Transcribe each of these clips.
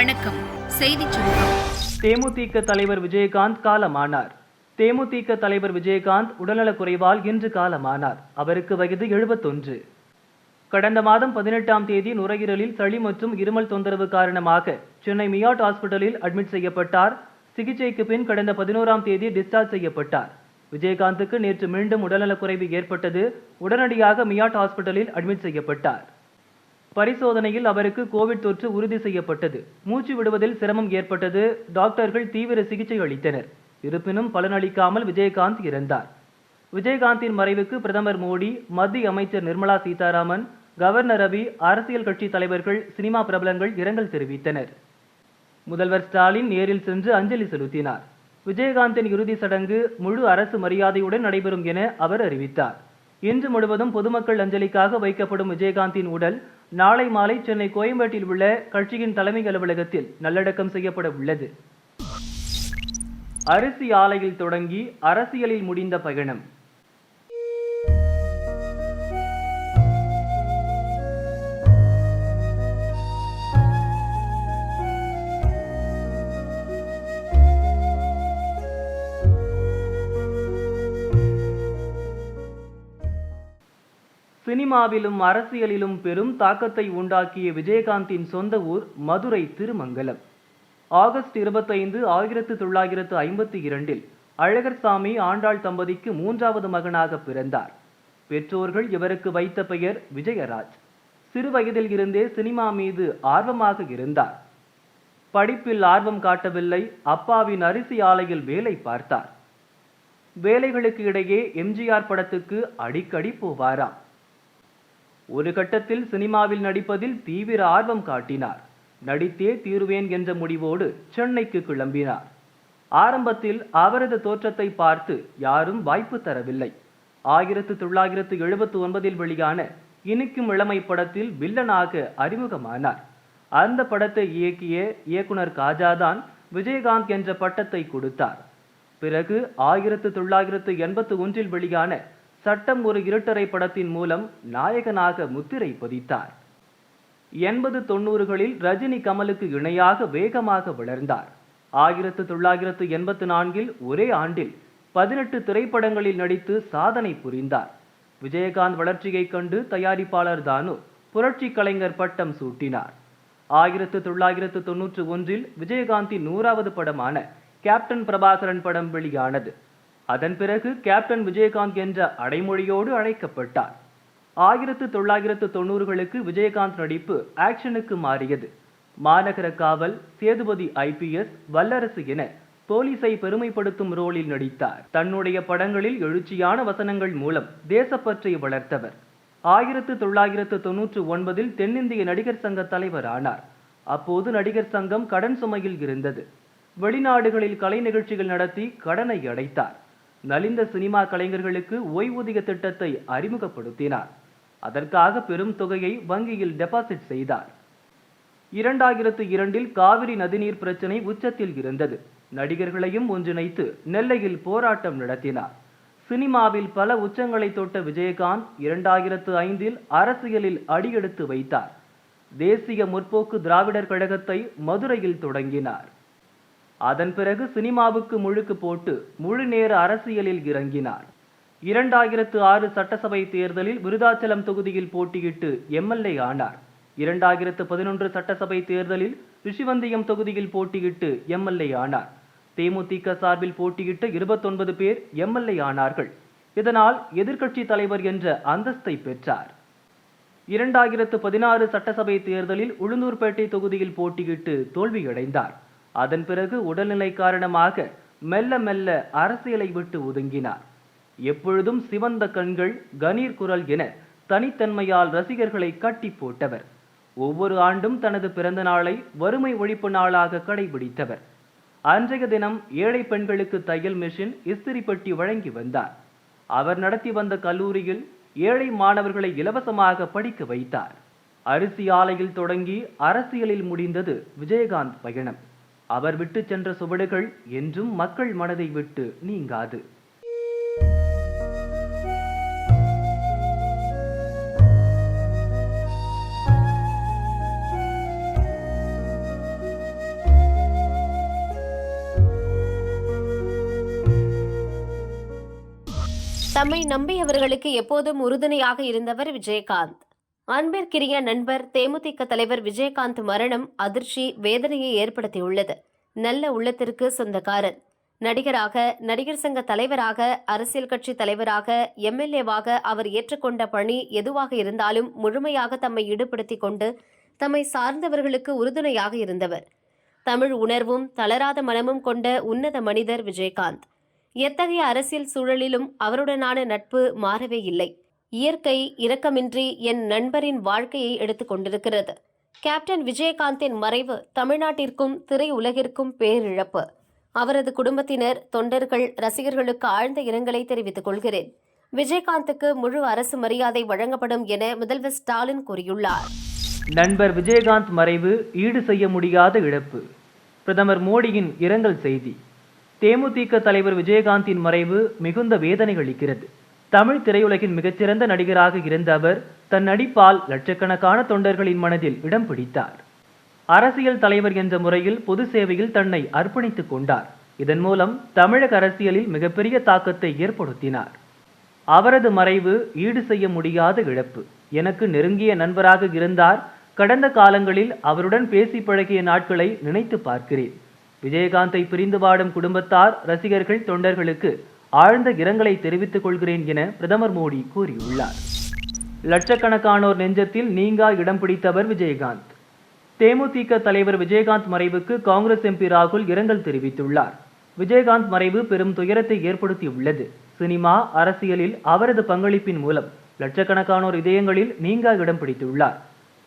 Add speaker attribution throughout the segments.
Speaker 1: வணக்கம். செய்தி சுருக்கம்.
Speaker 2: தேமுதிக தலைவர் விஜயகாந்த் காலமானார். தேமுதிக தலைவர் விஜயகாந்த் உடல்நலக்குறைவால் இன்று காலமானார். அவருக்கு வயது எழுபத்தொன்று. கடந்த மாதம் பதினெட்டாம் தேதி நுரையீரலில் சளி மற்றும் இருமல் தொந்தரவு காரணமாக சென்னை மியாட் ஹாஸ்பிட்டலில் அட்மிட் செய்யப்பட்டார். சிகிச்சைக்கு பின் கடந்த பதினோராம் தேதி டிஸ்சார்ஜ் செய்யப்பட்டார். விஜயகாந்துக்கு நேற்று மீண்டும் உடல்நலக்குறைவு ஏற்பட்டது. உடனடியாக மியாட் ஹாஸ்பிட்டலில் அட்மிட் செய்யப்பட்டார். பரிசோதனையில் அவருக்கு கோவிட் தொற்று உறுதி செய்யப்பட்டது. மூச்சு விடுவதில் சிரமம் ஏற்பட்டது. டாக்டர்கள் தீவிர சிகிச்சை அளித்தனர். இருப்பினும் பலனளிக்காமல் விஜயகாந்த் இறந்தார். விஜயகாந்தின் மறைவுக்கு பிரதமர் மோடி மத்திய அமைச்சர் நிர்மலா சீதாராமன் கவர்னர் ரவி அரசியல் கட்சி தலைவர்கள் சினிமா பிரபலங்கள் இரங்கல் தெரிவித்தனர். முதல்வர் ஸ்டாலின் நேரில் சென்று அஞ்சலி செலுத்தினார். விஜயகாந்தின் இறுதி சடங்கு முழு அரசு மரியாதையுடன் நடைபெறும் என அவர் அறிவித்தார். இன்று முழுவதும் பொதுமக்கள் அஞ்சலிக்காக வைக்கப்படும் விஜயகாந்தின் உடல் நாளை மாலை சென்னை கோயம்பேட்டில் உள்ள கட்சியின் தலைமை அலுவலகத்தில் நல்லடக்கம் செய்யப்பட உள்ளது. அரிசி ஆலையில் தொடங்கி அரசியலில் முடிந்த பயணம். சினிமாவிலும் அரசியலிலும் பெரும் தாக்கத்தை உண்டாக்கிய விஜயகாந்தின் சொந்த ஊர் மதுரை திருமங்கலம். ஆகஸ்ட் இருபத்தைந்து ஆயிரத்து தொள்ளாயிரத்து ஐம்பத்தி இரண்டில் அழகர்சாமி ஆண்டாள் தம்பதிக்கு மூன்றாவது மகனாக பிறந்தார். பெற்றோர்கள் இவருக்கு வைத்த பெயர் விஜயராஜ். சிறு வயதில் இருந்தே சினிமா மீது ஆர்வமாக இருந்தார். படிப்பில் ஆர்வம் காட்டவில்லை அப்பாவின் அரிசி ஆலையில் வேலை பார்த்தார். வேலைகளுக்கு இடையே எம்ஜிஆர் படத்துக்கு அடிக்கடி போவாராம். ஒரு கட்டத்தில் சினிமாவில் நடிப்பதில் தீவிர ஆர்வம் காட்டினார். நடித்தே தீருவேன் என்ற முடிவோடு சென்னைக்கு கிளம்பினார். ஆரம்பத்தில் அவரது தோற்றத்தை பார்த்து யாரும் வாய்ப்பு தரவில்லை. ஆயிரத்து தொள்ளாயிரத்து எழுபத்து ஒன்பதில் வெளியான இனிக்கும் இளமை படத்தில் வில்லனாக அறிமுகமானார். அந்த படத்தை இயக்கிய இயக்குனர் காஜாதான் விஜயகாந்த் என்ற பட்டத்தை கொடுத்தார். பிறகு ஆயிரத்து தொள்ளாயிரத்து எண்பத்து ஒன்றில் வெளியான சட்டம் ஒரு இருட்டரை படத்தின் மூலம் நாயகனாக முத்திரை பதித்தார். எண்பது தொண்ணூறுகளில் ரஜினி கமலுக்கு இணையாக வேகமாக வளர்ந்தார். ஆயிரத்து தொள்ளாயிரத்து எண்பத்து நான்கில் ஒரே ஆண்டில் பதினெட்டு திரைப்படங்களில் நடித்து சாதனை புரிந்தார். விஜயகாந்த் வளர்ச்சியைக் கண்டு தயாரிப்பாளர் தானு புரட்சி கலைஞர் பட்டம் சூட்டினார். ஆயிரத்து தொள்ளாயிரத்து தொன்னூற்று ஒன்றில் விஜயகாந்தின் நூறாவது படமான கேப்டன் பிரபாகரன் படம் வெளியானது. அதன் பிறகு கேப்டன் விஜயகாந்த் என்ற அடைமொழியோடு அழைக்கப்பட்டார். ஆயிரத்து தொள்ளாயிரத்து தொண்ணூறுகளுக்கு விஜயகாந்த் நடிப்பு ஆக்ஷனுக்கு மாறியது. மாநகர காவல் சேதுபதி ஐபிஎஸ் வல்லரசு என போலீஸை பெருமைப்படுத்தும் ரோலில் நடித்தார். தன்னுடைய படங்களில் எழுச்சியான வசனங்கள் மூலம் தேசப்பற்றை வளர்த்தவர். ஆயிரத்து தொள்ளாயிரத்து தொன்னூற்று ஒன்பதில் தென்னிந்திய நடிகர் சங்க தலைவர் ஆனார். அப்போது நடிகர் சங்கம் கடன் சுமையில் இருந்தது. வெளிநாடுகளில் கலை நிகழ்ச்சிகள் நடத்தி கடனை அடைத்தார். நலிந்த சினிமா கலைஞர்களுக்கு ஓய்வூதிய திட்டத்தை அறிமுகப்படுத்தினார். அதற்காக பெரும் தொகையை வங்கியில் டெபாசிட் செய்தார். இரண்டாயிரத்து இரண்டில் காவிரி நதிநீர் பிரச்சனை உச்சத்தில் இருந்தது. நடிகர்களையும் ஒன்றிணைத்து நெல்லையில் போராட்டம் நடத்தினார். சினிமாவில் பல உச்சங்களை தொட்ட விஜயகாந்த் இரண்டாயிரத்து ஐந்தில் அரசியலில் அடியெடுத்து வைத்தார். தேசிய முற்போக்கு திராவிடர் கழகத்தை மதுரையில் தொடங்கினார். அதன் பிறகு சினிமாவுக்கு முழுக்கு போட்டு முழு நேர அரசியலில் இறங்கினார். இரண்டாயிரத்து ஆறு சட்டசபை தேர்தலில் விருதாச்சலம் தொகுதியில் போட்டியிட்டு எம்எல்ஏ ஆனார். இரண்டாயிரத்து பதினொன்று சட்டசபை தேர்தலில் ரிஷிவந்தியம் தொகுதியில் போட்டியிட்டு எம்எல்ஏ ஆனார். தேமுதிக சார்பில் போட்டியிட்டு இருபத்தொன்பது பேர் எம்எல்ஏ ஆனார்கள். இதனால் எதிர்க்கட்சி தலைவர் என்ற அந்தஸ்தை பெற்றார். இரண்டாயிரத்து பதினாறு சட்டசபை தேர்தலில் உளுந்தூர்பேட்டை தொகுதியில் போட்டியிட்டு தோல்வியடைந்தார். அதன் பிறகு உடல்நிலை காரணமாக மெல்ல மெல்ல அரசியலை விட்டு ஒதுங்கினார். எப்பொழுதும் சிவந்த கண்கள் கணீர் குரல் என தனித்தன்மையால் ரசிகர்களை கட்டி போட்டவர். ஒவ்வொரு ஆண்டும் தனது பிறந்த நாளை வறுமை ஒழிப்பு நாளாக கடைபிடித்தவர். அன்றைய தினம் ஏழை பெண்களுக்கு தையல் மிஷின் இஸ்திரி பெட்டி வழங்கி வந்தார். அவர் நடத்தி வந்த கல்லூரியில் ஏழை மாணவர்களை இலவசமாக படிக்க வைத்தார். அரிசி ஆலையில் தொடங்கி அரசியலில் முடிந்தது விஜயகாந்த் பயணம். அவர் விட்டு சென்ற சுவடுகள் என்றும் மக்கள் மனதை விட்டு நீங்காது.
Speaker 3: தம்மை நம்பியவர்களுக்கு எப்போதும் உறுதுணையாக இருந்தவர் விஜயகாந்த். அன்பிற்கிரிய நண்பர் தேமுதிக தலைவர் விஜயகாந்த் மரணம் அதிர்ச்சி வேதனையை ஏற்படுத்தியுள்ளது. நல்ல உள்ளத்திற்கு சொந்தக்காரர். நடிகராக நடிகர் சங்க தலைவராக அரசியல் கட்சி தலைவராக எம்எல்ஏவாக அவர் ஏற்றுக்கொண்ட பணி எதுவாக இருந்தாலும் முழுமையாக தம்மை ஈடுபடுத்திக் கொண்டு தம்மை சார்ந்தவர்களுக்கு உறுதுணையாக இருந்தவர். தமிழ் உணர்வும் தளராத மனமும் கொண்ட உன்னத மனிதர் விஜயகாந்த். எத்தகைய அரசியல் சூழலிலும் அவருடனான நட்பு மாறவே இல்லை. இயற்கை இரக்கமின்றி என் நண்பரின் வாழ்க்கையை எடுத்துக் கொண்டிருக்கிறது. கேப்டன் விஜயகாந்தின் மறைவு தமிழ்நாட்டிற்கும் திரையுலகிற்கும் பேரிழப்பு. அவரது குடும்பத்தினர் தொண்டர்கள் ரசிகர்களுக்கு ஆழ்ந்த இரங்கலை தெரிவித்துக் கொள்கிறேன். விஜயகாந்துக்கு முழு அரசு மரியாதை வழங்கப்படும் என முதல்வர் ஸ்டாலின் கூறியுள்ளார்.
Speaker 2: நண்பர் விஜயகாந்த் மறைவு ஈடு செய்ய முடியாத இழப்பு. பிரதமர் மோடியின் இரங்கல் செய்தி. தேமுதிக தலைவர் விஜயகாந்தின் மறைவு மிகுந்த வேதனை அளிக்கிறது. தமிழ் திரையுலகின் மிகச்சிறந்த நடிகராக இருந்த அவர் தன் நடிப்பால் லட்சக்கணக்கான தொண்டர்களின் மனதில் இடம் பிடித்தார். அரசியல் தலைவர் என்ற முறையில் பொது சேவையில் தன்னை அர்ப்பணித்துக் கொண்டார். இதன் மூலம் தமிழக அரசியலில் மிகப்பெரிய தாக்கத்தை ஏற்படுத்தினார். அவரது மறைவு ஈடு செய்ய முடியாத இழப்பு. எனக்கு நெருங்கிய நண்பராக இருந்தார். கடந்த காலங்களில் அவருடன் பேசி பழகிய நாட்களை நினைத்து பார்க்கிறேன். விஜயகாந்தை பிரிந்து வாடும் குடும்பத்தார் ரசிகர்கள் தொண்டர்களுக்கு ஆழ்ந்த இரங்கலை தெரிவித்துக் கொள்கிறேன் என பிரதமர் மோடி கூறியுள்ளார். லட்சக்கணக்கானோர் நெஞ்சத்தில் நீங்கா இடம் பிடித்தவர் விஜயகாந்த். தேமுதிக தலைவர் விஜயகாந்த் மறைவுக்கு காங்கிரஸ் எம்பி ராகுல் இரங்கல் தெரிவித்துள்ளார். விஜயகாந்த் மறைவு பெரும் துயரத்தை ஏற்படுத்தியுள்ளது. சினிமா அரசியலில் அவரது பங்களிப்பின் மூலம் லட்சக்கணக்கானோர் இதயங்களில் நீங்கா இடம் பிடித்துள்ளார்.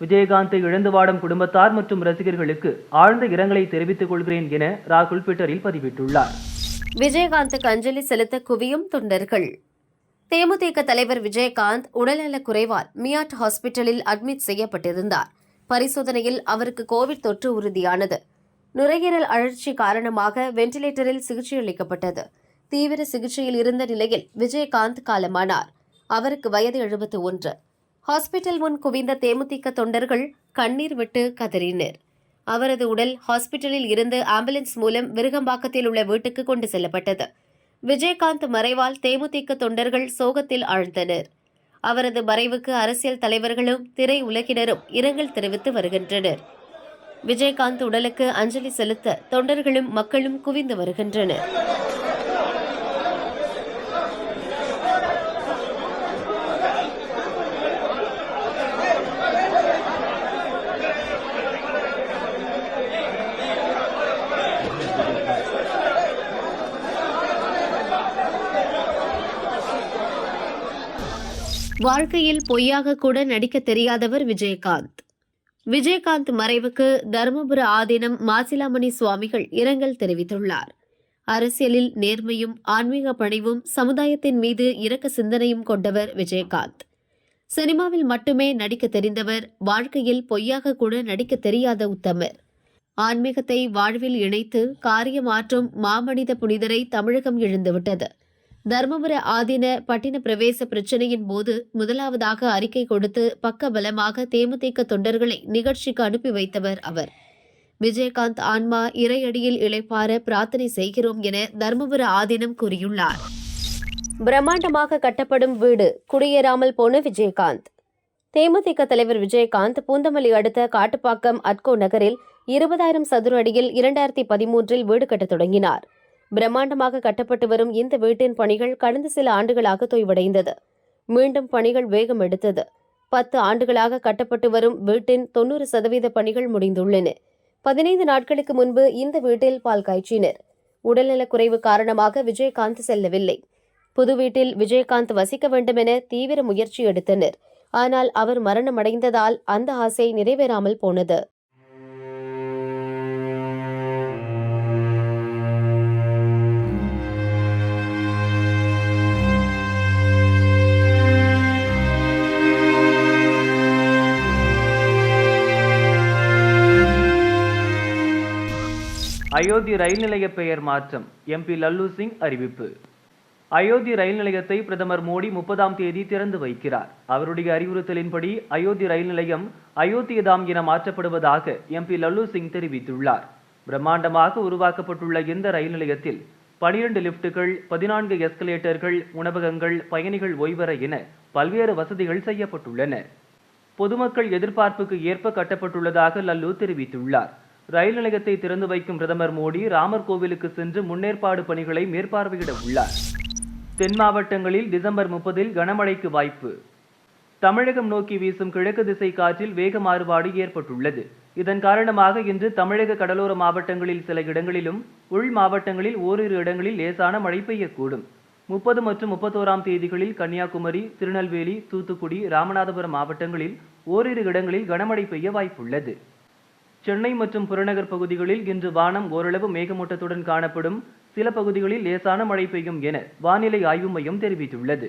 Speaker 2: விஜயகாந்தை இழந்து வாடும் குடும்பத்தார் மற்றும் ரசிகர்களுக்கு ஆழ்ந்த இரங்கலை தெரிவித்துக் கொள்கிறேன் என ராகுல் ட்விட்டரில் பதிவிட்டுள்ளார்.
Speaker 3: விஜயகாந்துக்கு அஞ்சலி செலுத்த குவியும் தொண்டர்கள். தேமுதிக தலைவர் விஜயகாந்த் உடல்நலக் குறைவால் மியாட் ஹாஸ்பிட்டலில் அட்மிட் செய்யப்பட்டிருந்தார். பரிசோதனையில் அவருக்கு கோவிட் தொற்று உறுதியானது. நுரையீரல் அழற்சி காரணமாக வெண்டிலேட்டரில் சிகிச்சை அளிக்கப்பட்டது. தீவிர சிகிச்சையில் இருந்த நிலையில் விஜயகாந்த் காலமானார். அவருக்கு வயது எழுபத்து ஒன்று. ஹாஸ்பிட்டல் முன் குவிந்த தேமுதிக தொண்டர்கள் கண்ணீர் விட்டு கதறினர். அவரது உடல் ஹாஸ்பிட்டலில் இருந்து ஆம்புலன்ஸ் மூலம் விருகம்பாக்கத்தில் உள்ள வீட்டுக்கு கொண்டு செல்லப்பட்டது. விஜயகாந்த் மறைவால் தேமுதிக தொண்டர்கள் சோகத்தில் ஆழ்ந்தனர். அவரது மறைவுக்கு அரசியல் தலைவர்களும் திரை உலகினரும் இரங்கல் தெரிவித்து வருகின்றனர். விஜயகாந்த் உடலுக்கு அஞ்சலி செலுத்த தொண்டர்களும் மக்களும் குவிந்து வருகின்றனர். வாழ்க்கையில் பொய்யாக கூட நடிக்க தெரியாதவர் விஜயகாந்த். விஜயகாந்த் மறைவுக்கு தருமபுர ஆதீனம் மாசிலாமணி சுவாமிகள் இரங்கல் தெரிவித்துள்ளார். அரசியலில் நேர்மையும் ஆன்மீக பணிவும் சமுதாயத்தின் மீது இரக்க சிந்தனையும் கொண்டவர் விஜயகாந்த். சினிமாவில் மட்டுமே நடிக்க தெரிந்தவர் வாழ்க்கையில் பொய்யாக கூட நடிக்க தெரியாத உத்தமர். ஆன்மீகத்தை வாழ்வில் இணைத்து காரியமாற்றும் மாமனித புனிதரை தமிழகம் இழந்துவிட்டது. தர்மபுர ஆதீன பட்டின பிரவேச பிரச்சனையின் போது முதலாவதாக அறிக்கை கொடுத்து பக்க பலமாக தேமுதிக தொண்டர்களை நிகழ்ச்சிக்கு அனுப்பி வைத்தவர் அவர். விஜயகாந்த் ஆன்மா இறையடியில் இழைப்பார பிரார்த்தனை செய்கிறோம் என தர்மபுர ஆதீனம் கூறியுள்ளார். பிரம்மாண்டமாக கட்டப்படும் வீடு குடியேறாமல் போன விஜயகாந்த். தேமுதிக தலைவர் விஜயகாந்த் பூந்தமல்லி அடுத்த காட்டுப்பாக்கம் அட்கோ நகரில் இருபதாயிரம் சதுர அடியில் இரண்டாயிரத்தி பதிமூன்றில் வீடு கட்டத் தொடங்கினார். பிரம்மாண்டமாக கட்டப்பட்டு வரும் இந்த வீட்டின் பணிகள் கடந்த சில ஆண்டுகளாக தொய்வடைந்தது. மீண்டும் பணிகள் வேகம் எடுத்தது. பத்து ஆண்டுகளாக கட்டப்பட்டு வரும் வீட்டின் தொண்ணூறு சதவீத பணிகள் முடிந்துள்ளன. பதினைந்து நாட்களுக்கு முன்பு இந்த வீட்டில் பால் காய்ச்சினர். உடல்நலக் குறைவு காரணமாக விஜயகாந்த் செல்லவில்லை. புது வீட்டில் விஜயகாந்த் வசிக்க வேண்டும் என தீவிர முயற்சி எடுத்தனர். ஆனால் அவர் மரணமடைந்ததால் அந்த ஆசை நிறைவேறாமல் போனது.
Speaker 2: அயோத்தி ரயில் நிலைய பெயர் மாற்றம். எம்பி லல்லு சிங் அறிவிப்பு. அயோத்தி ரயில் நிலையத்தை பிரதமர் மோடி முப்பதாம் தேதி திறந்து வைக்கிறார். அவருடைய அறிவுறுத்தலின்படி அயோத்தி ரயில் நிலையம் அயோத்தியதாம் என மாற்றப்படுவதாக எம்பி லல்லு சிங் தெரிவித்துள்ளார். பிரம்மாண்டமாக உருவாக்கப்பட்டுள்ள இந்த ரயில் நிலையத்தில் பனிரெண்டு லிப்டுகள் பதினான்கு எஸ்கலேட்டர்கள் உணவகங்கள் பயணிகள் ஓய்வர என பல்வேறு வசதிகள் செய்யப்பட்டுள்ளன. பொதுமக்கள் எதிர்பார்ப்புக்கு ஏற்ப கட்டப்பட்டுள்ளதாக லல்லு தெரிவித்துள்ளார். ரயில் நிலையத்தை திறந்து வைக்கும் பிரதமர் மோடி ராமர் கோவிலுக்கு சென்று முன்னேற்பாடு பணிகளை மேற்பார்வையிட உள்ளார். தென் மாவட்டங்களில் டிசம்பர் முப்பதில் கனமழைக்கு வாய்ப்பு. தமிழகம் நோக்கி வீசும் கிழக்கு திசை காற்றில் வேக மாறுபாடு ஏற்பட்டுள்ளது. இதன் காரணமாக இன்று தமிழக கடலோர மாவட்டங்களில் சில இடங்களிலும் உள் மாவட்டங்களில் ஓரிரு இடங்களில் லேசான மழை பெய்யக்கூடும். முப்பது மற்றும் முப்பத்தோராம் தேதிகளில் கன்னியாகுமரி திருநெல்வேலி தூத்துக்குடி ராமநாதபுரம் மாவட்டங்களில் ஓரிரு இடங்களில் கனமழை பெய்ய வாய்ப்புள்ளது. சென்னை மற்றும் புறநகர் பகுதிகளில் இன்று வானம் ஓரளவு மேகமூட்டத்துடன் காணப்படும். சில பகுதிகளில் லேசான மழை பெய்யும் என வானிலை ஆய்வு மையம் தெரிவித்துள்ளது.